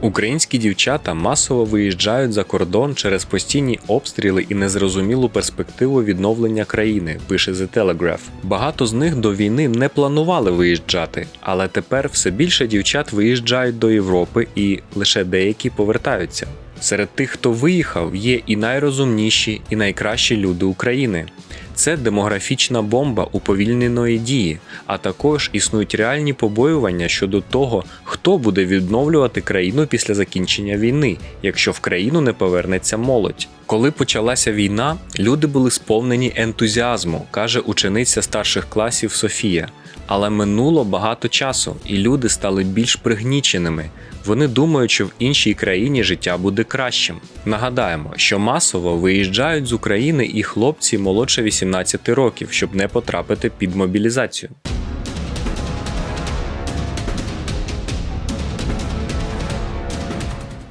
Українські дівчата масово виїжджають за кордон через постійні обстріли і незрозумілу перспективу відновлення країни, пише The Telegraph. Багато з них до війни не планували виїжджати, але тепер все більше дівчат виїжджають до Європи і лише деякі повертаються. Серед тих, хто виїхав, є і найрозумніші, і найкращі люди України. Це демографічна бомба уповільненої дії, а також існують реальні побоювання щодо того, хто буде відновлювати країну після закінчення війни, якщо в країну не повернеться молодь. Коли почалася війна, люди були сповнені ентузіазму, каже учениця старших класів Софія. Але минуло багато часу, і люди стали більш пригніченими. Вони думають, що в іншій країні життя буде кращим. Нагадаємо, що масово виїжджають з України і хлопці молодше 18 років, щоб не потрапити під мобілізацію.